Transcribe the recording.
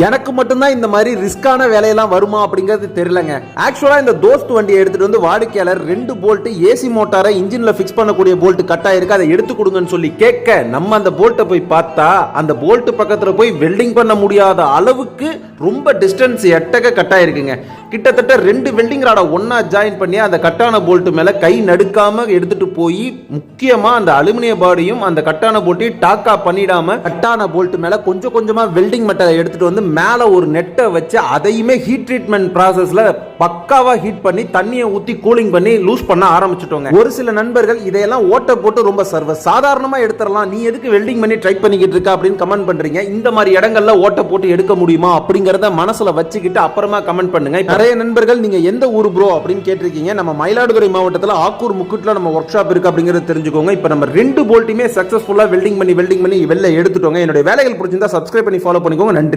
எனக்கு மட்டும்தான் இந்த மாதிரி ரிஸ்கான வேலையெல்லாம் வருமா அப்படிங்கிறது தெரியலங்க. ஆக்சுவலாக இந்த தோஸ்த் வண்டியை எடுத்துகிட்டு வந்து வாடிக்கையாளர் ரெண்டு போல்ட்டு ஏசி மோட்டாரை இன்ஜினில் ஃபிக்ஸ் பண்ணக்கூடிய போல்ட் கட் ஆயிருக்கு அதை எடுத்து கொடுங்கன்னு சொல்லி கேட்க நம்ம அந்த போல்ட்டை போய் பார்த்தா அந்த போல்ட்டு பக்கத்தில் போய் வெல்டிங் பண்ண முடியாத அளவுக்கு ரொம்ப டிஸ்டன்ஸ் எட்டக கட்டாயிருக்குங்க. கிட்டத்தட்ட ரெண்டு வெல்டிங் ராடை ஒன்றா ஜாயின் பண்ணி அந்த கட்டான போல்ட்டு மேலே கை நடுக்காமல் எடுத்துகிட்டு போய் முக்கியமாக அந்த அலுமினிய பாடியும் அந்த கட்டான போல்ட்டையும் டாக்கா பண்ணிடாமல் கட்டான போல்ட்டு மேலே கொஞ்சம் கொஞ்சமாக வெல்டிங் மெட்டலை எடுத்துகிட்டு வந்து மேலே ஒரு நெட்டை வச்சு அதையுமே ஹீட் ட்ரீட்மெண்ட் ப்ராசஸில் பக்காவாக ஹீட் பண்ணி தண்ணியை ஊற்றி கூலிங் பண்ணி லூஸ் பண்ண ஆரம்பிச்சிட்டோங்க. ஒரு சில நண்பர்கள் இதையெல்லாம் ஓட்ட போட்டு ரொம்ப சர்வ சாதாரணமாக எடுத்துடலாம். நீ எதுக்கு வெல்டிங் பண்ணி ட்ரை பண்ணிக்கிட்டு இருக்கா அப்படின்னு கமெண்ட் பண்ணுறீங்க இந்த மாதிரி இடங்கள்ல ஓட்ட போட்டு எடுக்க முடியுமா? அப்படிங்கிறத மனசுல வச்சுக்கிட்டு அப்புறமா கமெண்ட் பண்ணுங்க. நிறைய நண்பர்கள் நீங்க எந்த ஊர் ப்ரோ அப்படின்னு கேட்டிருக்கீங்க? நம்ம மயிலாடுதுறை மாவட்டத்தில் ஆக்கூர் முக்கூட்டில் நம்ம ஒர்க் ஷாப் இருக்கு அப்படிங்கறது தெரிஞ்சுக்கோங்க. இப்போ நம்ம ரெண்டு போல்ட்டுமே சக்சஸ்ஃபுல்லா வெல்டிங் பண்ணி வெல்டிங் பண்ணி வெளில எடுத்துட்டோங்க. என்னுடைய வேலைகள் பிடிச்சிருந்தா சப்ஸ்கிரைப் பண்ணி ஃபாலோ பண்ணிக்கோங்க. நன்றி.